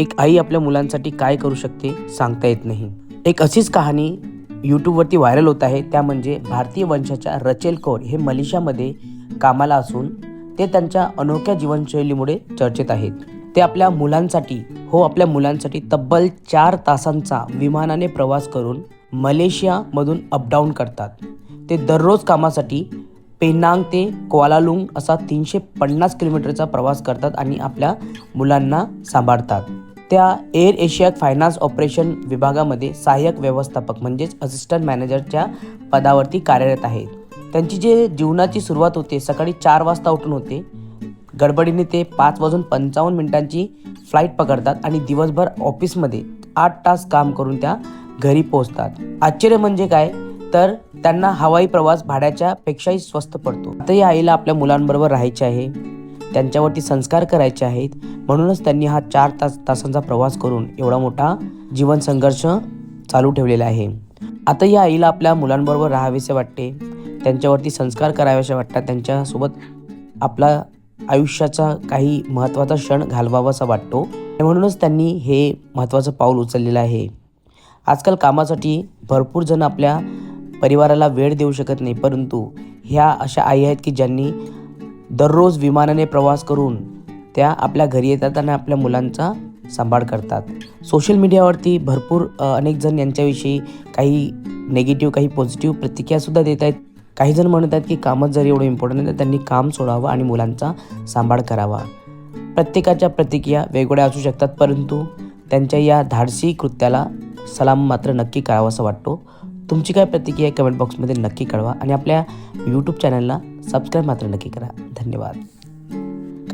एक आई आपल्या मुलांसाठी काय करू शकते सांगता येत नाही. एक अशीच कहाणी यूट्यूबवरती व्हायरल होत आहे. त्या म्हणजे भारतीय वंशाच्या रचेल कौर हे मलेशियामध्ये कामाला असून ते त्यांच्या अनोख्या जीवनशैलीमुळे चर्चेत आहेत. ते आपल्या मुलांसाठी हो आपल्या मुलांसाठी तब्बल चार तासांचा विमानाने प्रवास करून मलेशियामधून अपडाऊन करतात. ते दररोज कामासाठी पेनांग ते क्वालालुंग असा तीनशे पन्नास किलोमीटरचा प्रवास करतात आणि आपल्या मुलांना सांभाळतात. त्या एअर एशिया फायनान्स ऑपरेशन विभागामध्ये सहाय्यक व्यवस्थापक म्हणजेच असिस्टंट मॅनेजरच्या पदावरती कार्यरत आहेत. त्यांची जे जीवनाची सुरुवात होते सकाळी चार वाजता उठून होते. गडबडीने ते पाच वाजून पंचावन्न मिनिटांची फ्लाईट पकडतात आणि दिवसभर ऑफिसमध्ये आठ तास काम करून त्या घरी पोहोचतात. आश्चर्य म्हणजे काय? तर त्यांना हवाई प्रवास भाड्याच्या पेक्षाही स्वस्त पडतो. आता या आईला आपल्या मुलांबरोबर राहायचे आहे. त्यांच्यावरती संस्कार करायचे आहेत. म्हणूनच त्यांनी हा चार तास तासांचा प्रवास करून एवढा मोठा जीवन संघर्ष चालू ठेवलेला आहे. आता या आईला आपल्या मुलांबरोबर राहावेसे वाटते. त्यांच्यावरती संस्कार करावेसे वाटतात. त्यांच्यासोबत आपला आयुष्याचा काही महत्त्वाचा क्षण घालवावासा वाटतो. म्हणूनच त्यांनी हे महत्त्वाचं पाऊल उचललेलं आहे. आजकाल कामासाठी भरपूर जण आपल्या परिवाराला वेळ देऊ शकत नाही. परंतु ह्या अशा आई आहेत की ज्यांनी दररोज विमानाने प्रवास करून त्या आपल्या घरी येतात आणि आपल्या मुलांचा सांभाळ करतात. सोशल मीडियावरती भरपूर अनेकजण अनेक जण यांच्याविषयी काही नेगेटिव्ह काही पॉझिटिव्ह प्रतिक्रियासुद्धा देत आहेत. काही जण म्हणत आहेत की कामच जर एवढं इम्पॉर्टंट आहे तर त्यांनी काम सोडावं आणि मुलांचा सांभाळ करावा. प्रत्येकाच्या प्रतिक्रिया वेगवेगळ्या असू शकतात परंतु त्यांच्या या धाडसी कृत्याला सलाम मात्र नक्की करावा असं वाटतो. तुमची काय प्रतिक्रिया कमेंट बॉक्समध्ये नक्की कळवा आणि आपल्या यूट्यूब चॅनलला सबस्क्राईब मात्र नक्की करा. धन्यवाद.